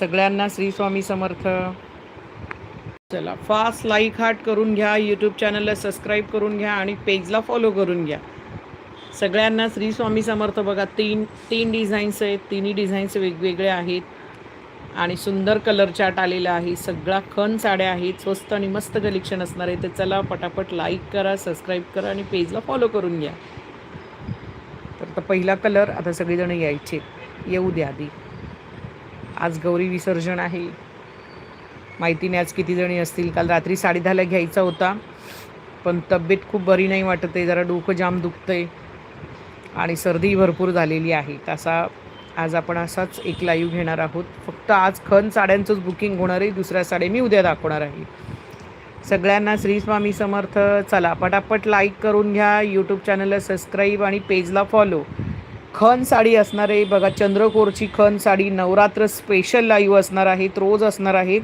सगळ्यांना श्री स्वामी समर्थ. चला fast like heart करून घ्या यूट्यूब चॅनलला सबस्क्राईब करून घ्या आणि पेजला फॉलो करून घ्या. सगळ्यांना श्री स्वामी समर्थ बघा. तीन तीन डिझाईन्स आहेत. तिन्ही डिझाईन्स वेगवेगळे आहेत. आणि सुंदर कलर चार्ट आलेला आहे. सगळा खन साड्या आहेत. स्वस्त आणि मस्त कलेक्शन असणार आहे. तर चला पटापट लाईक करा सबस्क्राईब करा आणि पेजला फॉलो करून घ्या. तर पहिला कलर आता सगळेजण यायचे. येऊ द्या आधी. आज गौरी विसर्जन आहे. माहिती नाही आज किती जणी असतील. काल रात्री साडे दहाला घ्यायचा होता. पण तब्येत खूप बरी नाही वाटत आहे जरा डोकं जाम दुखतंय. आणि सर्दी भरपूर झालेली आहे. तसा आज आपण असाच एक लाईव्ह घेणार आहोत. फक्त आज खन साड्यांचंच बुकिंग होणार आहे. दुसऱ्या साड्या मी उद्या दाखवणार आहे. सगळ्यांना श्री स्वामी समर्थ. चला पटापट लाईक करून घ्या. यूट्यूब चॅनलला सबस्क्राईब आणि पेजला फॉलो खन साडी असणार आहे. बघा चंद्रकोरची खन साडी नवरात्र स्पेशल लाईव्ह असणार आहेत. रोज असणार आहेत.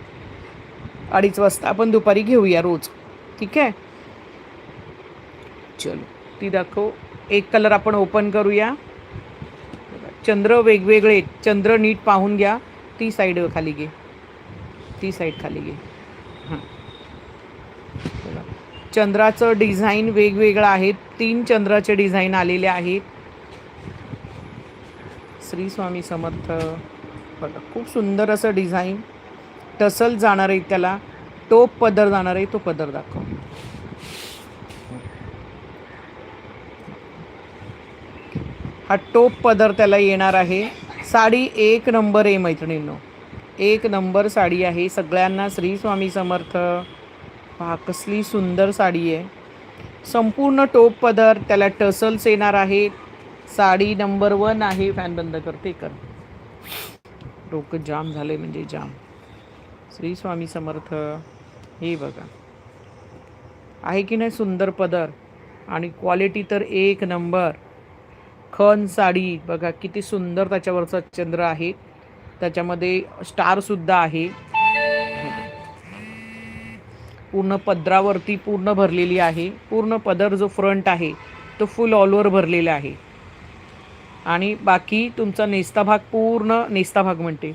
अडीच वाजता आपण दुपारी घेऊया रोज. ठीक आहे? चलो ती दाखव. एक कलर आपण ओपन करूया. चंद्र वेगवेगळे चंद्र नीट पाहून घ्या. ती साईड खाली घे. ती साईड खाली घे. हां. चंद्राचं डिझाईन वेगवेगळं आहे तीन चंद्राचे डिझाईन आलेले आहेत. श्री स्वामी समर्थ. बघा खूप सुंदर असं डिझाईन टसल जाणार आहे त्याला. टोप पदर जाणार आहे तो पदर दाखव. हा टोप पदर त्याला येणार आहे. साडी एक नंबर आहे मैत्रिणींनो. एक नंबर साडी आहे. सगळ्यांना श्री स्वामी समर्थ. पहा कसली सुंदर साडी आहे. संपूर्ण टोप पदर त्याला टसल्स येणार आहे साडी नंबर वन आहे फॅन बंद करते कर. डोकं जाम झाले म्हणजे जाम. श्री स्वामी समर्थ हे बघा. आहे की नाही सुंदर पदर? आणि क्वालिटी तर एक नंबर. खन साडी बघा किती सुंदर त्याच्यावरचा चंद्र आहे. त्याच्यामध्ये स्टारसुद्धा आहे. पूर्ण पदरावरती पूर्ण भरलेली आहे. पूर्ण पदर जो फ्रंट आहे तो फुल ऑलवर भरलेला आहे. आणि बाकी तुमचा नेस्ता भाग पूर्ण नेस्ता भाग म्हणते.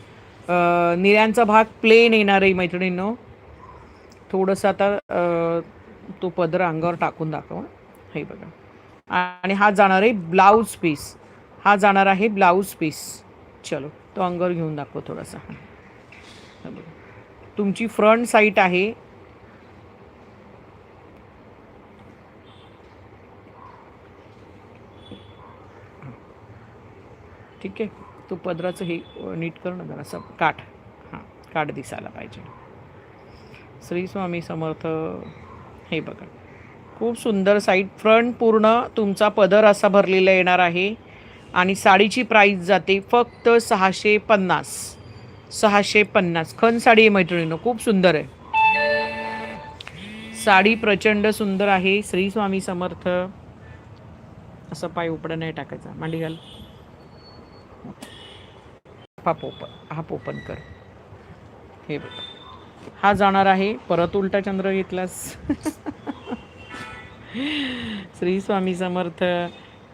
निऱ्यांचा भाग प्लेन येणार आहे मैत्रिणींनो. थोडंसं आता तो पदर अंगावर टाकून दाखव. हे बघा. आणि हा जाणार आहे ब्लाऊज पीस हा जाणार आहे ब्लाऊज पीस चलो तो अंगावर घेऊन दाखव थोडासा. बघा. तुमची फ्रंट साईट आहे. ठीक आहे तो पदराचं हे नीट कर ना जरासं काठ. हां काठ दिसायला पाहिजे. श्री स्वामी समर्थ हे बघा. खूप सुंदर साईड फ्रंट पूर्ण तुमचा पदर असा भरलेला येणार आहे. आणि साडीची प्राईस जाते फक्त सहाशे पन्नास. सहाशे पन्नास. खन साडी आहे मैत्रिणीनं खूप सुंदर आहे. साडी प्रचंड सुंदर आहे. श्री स्वामी समर्थ. असं पाय उपडं नाही टाकायचा. मांडी घाल. पाप ओपन हाप ओपन कर. हे बघ. हा जाणार आहे परत उलटा चंद्र घेतलास. श्री स्वामी समर्थ.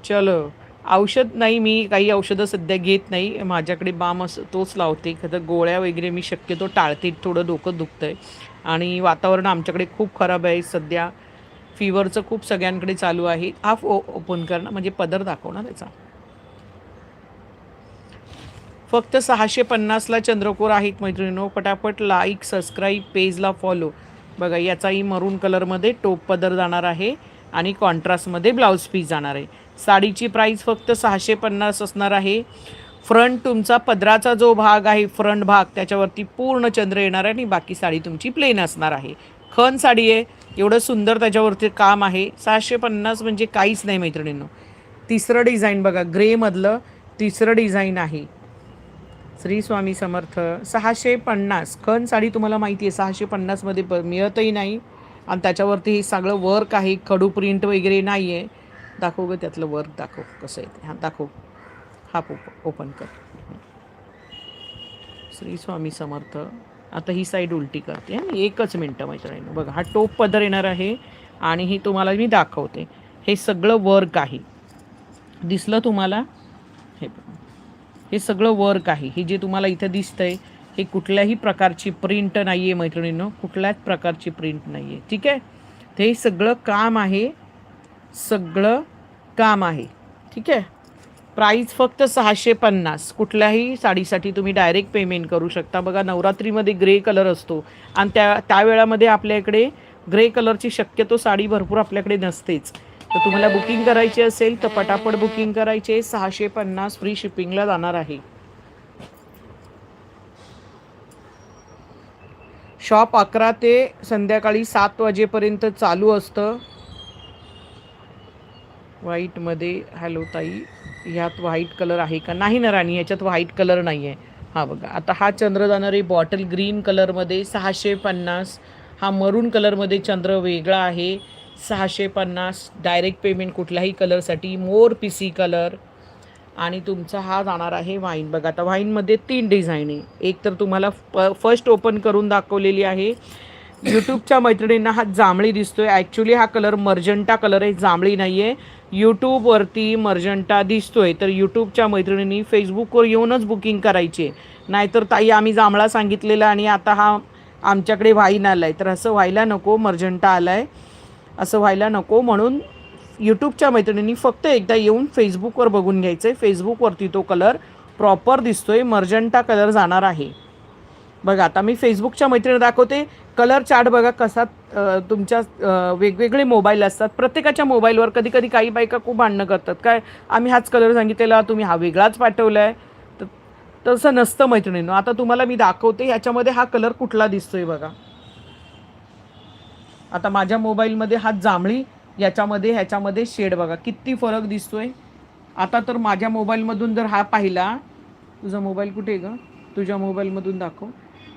चलो. औषध नाही मी काही औषधं सध्या घेत नाही. माझ्याकडे बाम असं तोच लावते. खरं गोळ्या वगैरे मी शक्यतो टाळते थोडं डोकं दुखतं आहे आणि वातावरण आमच्याकडे खूप खराब आहे. सध्या फिवरचं खूप सगळ्यांकडे चालू आहे. हाफ ओ ओपन कर ना म्हणजे पदर दाखव ना त्याचा. फक्त सहाशे पन्नासला चंद्रकोर आहेत मैत्रिणीनो. पटापट लाईक सबस्क्राईब पेजला फॉलो बघा याचाही मरून कलरमध्ये टोप पदर जाणार आहे आणि कॉन्ट्रास्टमध्ये ब्लाऊज पीस जाणार आहे. साडीची प्राईस फक्त सहाशे पन्नास असणार आहे. फ्रंट तुमचा पदराचा जो भाग आहे फ्रंट भाग त्याच्यावरती पूर्ण चंद्र येणार आहे आणि बाकी साडी तुमची प्लेन असणार आहे. खन साडी आहे एवढं सुंदर त्याच्यावरती काम आहे. सहाशे पन्नास म्हणजे काहीच नाही मैत्रिणींनो. तिसरं डिझाईन बघा ग्रेमधलं तिसरं डिझाईन आहे. श्री स्वामी समर्थ सहाशे पन्नास खन साडी तुम्हाला माहिती आहे सहाशे पन्नासमध्ये प मिळतही नाही. आणि त्याच्यावरती हे सगळं वर्क आहे खडू प्रिंट वगैरे नाही आहे दाखव गं त्यातलं वर्क दाखव कसं आहे ते. हां दाखव. हा ओप ओपन कर. श्री स्वामी समर्थ. आता ही साईड उलटी करते. हं. एकच मिनटं मैत्रिणीनं बघा हा टोप पदर येणार आहे आणि ही तुम्हाला मी दाखवते. हे सगळं वर्क आहे. दिसलं तुम्हाला? हे सगळं वर्क आहे. हे जे तुम्हाला इथं दिसतंय हे कुठल्याही प्रकारची प्रिंट नाही आहे मैत्रिणींनो. कुठल्याच प्रकारची प्रिंट नाही आहे ठीक आहे? ते हे सगळं काम आहे. सगळं काम आहे. ठीक आहे? प्राईस फक्त सहाशे पन्नास. कुठल्याही साडीसाठी तुम्ही डायरेक्ट पेमेंट करू शकता. बघा नवरात्रीमध्ये ग्रे कलर असतो. आणि त्या त्यावेळामध्ये आपल्या इकडे ग्रे कलरची शक्यतो साडी भरपूर आपल्याकडे नसतेच. तर तुम्हाला बुकिंग करायची असेल तर पटापट बुकिंग करायचे. सहाशे पन्नास फ्री शिपिंगला जाणार आहे. शॉप अकरा ते संध्याकाळी सात वाजेपर्यंत चालू असतं. व्हाईटमध्ये हॅलो ताई ह्यात व्हाईट कलर आहे का? नाही ना राणी ह्याच्यात व्हाईट कलर नाही आहे हा बघा आता हा चंद्र जाणारे बॉटल ग्रीन कलरमध्ये सहाशे पन्नास हा मरून कलरमध्ये चंद्र वेगळा आहे. सहाशे पन्नास डायरेक्ट पेमेंट कुठल्याही कलरसाठी मोर पी सी कलर आणि तुमचा हा जाणार आहे वाईन बघा आता वाईनमध्ये तीन डिझाईन आहे. एक तर तुम्हाला फर्स्ट ओपन करून दाखवलेली आहे. यूट्यूबच्या मैत्रिणींना हा जांभळी दिसतोय. ॲक्च्युली हा कलर मर्जंटा कलर आहे जांभळी नाही आहे यूट्यूबवरती मर्जंटा दिसतोय. तर यूट्यूबच्या मैत्रिणींनी फेसबुकवर येऊनच बुकिंग करायची. नाहीतर ताई आम्ही जांभळा सांगितलेला आणि आता हा आमच्याकडे व्हाईन आला आहे तर असं व्हायला नको मर्जंटा आला आहे असं व्हायला नको म्हणून यूट्यूबच्या मैत्रिणींनी फक्त एकदा येऊन फेसबुकवर बघून घ्यायचं आहे फेसबुकवरती तो कलर प्रॉपर दिसतोय. मर्जंटा कलर जाणार आहे. बघा आता मी फेसबुकच्या मैत्रिणी दाखवते. कलर चार्ट बघा कसा तुमच्या वेगवेगळे मोबाईल असतात. प्रत्येकाच्या मोबाईलवर कधी कधी काही बायका खूप भांडणं करतात. काय आम्ही हाच कलर सांगितलेला तुम्ही हा वेगळाच पाठवला आहे तर तसं नसतं मैत्रिणीनं. आता तुम्हाला मी दाखवते ह्याच्यामध्ये हा कलर कुठला दिसतोय बघा. आता माझ्या मोबाईलमध्ये हा जांभळी याच्यामध्ये ह्याच्यामध्ये शेड बघा किती फरक दिसतोय. आता तर माझ्या मोबाईलमधून जर हा पाहिला तुझा मोबाईल कुठे आहे ग? तुझ्या मोबाईलमधून दाखव.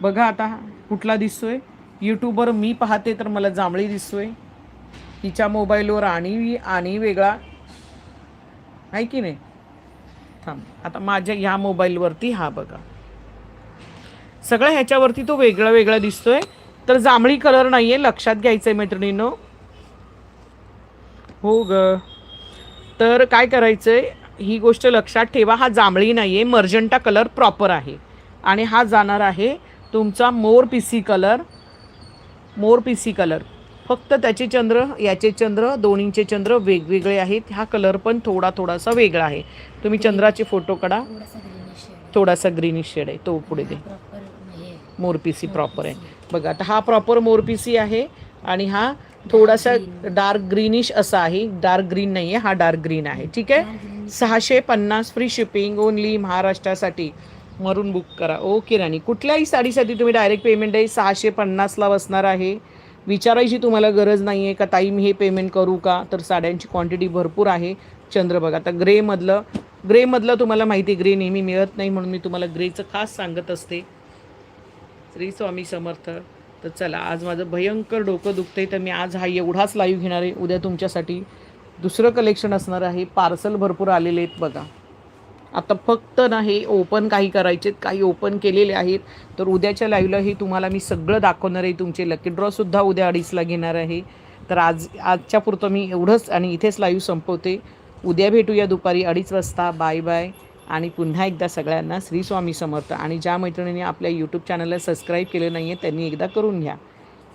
बघा आता कुठला दिसतोय. यूट्यूबवर मी पाहते तर मला जांभळी दिसतोय. तिच्या मोबाईलवर आणि आणि वेगळा. आहे की नाही? थांब. आता माझ्या ह्या मोबाईलवरती हा बघा. सगळं ह्याच्यावरती तो वेगळा वेगळा दिसतोय. तर जांभळी कलर नाही आहे लक्षात घ्यायचं आहे मैत्रिणींनो. हो ग. तर काय करायचं आहे ही गोष्ट लक्षात ठेवा हा जांभळी नाही आहे मर्जंटा कलर प्रॉपर आहे. आणि हा जाणार आहे तुमचा मोर पिसी कलर मोर पिसी कलर फक्त त्याचे चंद्र याचे चंद्र दोन्हीचे चंद्र वेगवेगळे आहेत. हा कलर पण थोडा थोडासा वेगळा आहे. तुम्ही चंद्राचे फोटो काढा. थोडासा ग्रीनिश शेड आहे. तो पुढे दे. प्रॉपर हे मोरपिसी प्रॉपर आहे. बघा आता हा प्रॉपर मोरपिसी आहे आणि हा थोडासा डार्क ग्रीनिश असा आहे. डार्क ग्रीन नाही आहे हा डार्क ग्रीन आहे. ठीक आहे? सहाशे पन्नास फ्री शिपिंग ओनली महाराष्ट्रासाठी. मरून बुक करा. ओके राणी. कुठल्याही साडीसाठी तुम्ही डायरेक्ट पेमेंट आहे. सहाशे पन्नासला बसणार आहे. विचारायची तुम्हाला गरज नाही आहे का ताई मी हे पेमेंट करू का? तर साड्यांची क्वांटिटी भरपूर आहे. चंद्र बघा आता ग्रेमधलं ग्रेमधलं तुम्हाला माहिती आहे ग्रे नेहमी मिळत नाही म्हणून मी तुम्हाला ग्रेचं खास सांगत असते. श्री स्वामी समर्थ. तर चला आज माझं भयंकर डोकं दुखतंय तर मी आज हा एवढाच लाईव्ह घेणार आहे. उद्या तुमच्यासाठी दुसरं कलेक्शन असणार आहे. पार्सल भरपूर आलेले आहेत बघा. आता फक्त ना हे ओपन काही करायचे काही ओपन केलेले आहेत. तर उद्याच्या लाईव्हला हे तुम्हाला मी सगळं दाखवणार आहे. तुमचे लकी ड्रॉसुद्धा उद्या अडीचला घेणार आहे. तर आज आजच्या पुरतं मी एवढंच आणि इथेच लाईव्ह संपवते. उद्या भेटूया दुपारी अडीच वाजता. बाय बाय आणि पुन्हा एकदा सगळ्यांना श्री स्वामी समर्थ. आणि ज्या मैत्रिणींनी आपल्या यूट्यूब चॅनलला सबस्क्राईब केलं नाही आहे त्यांनी एकदा करून घ्या.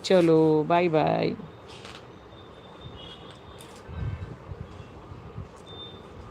चलो बाय बाय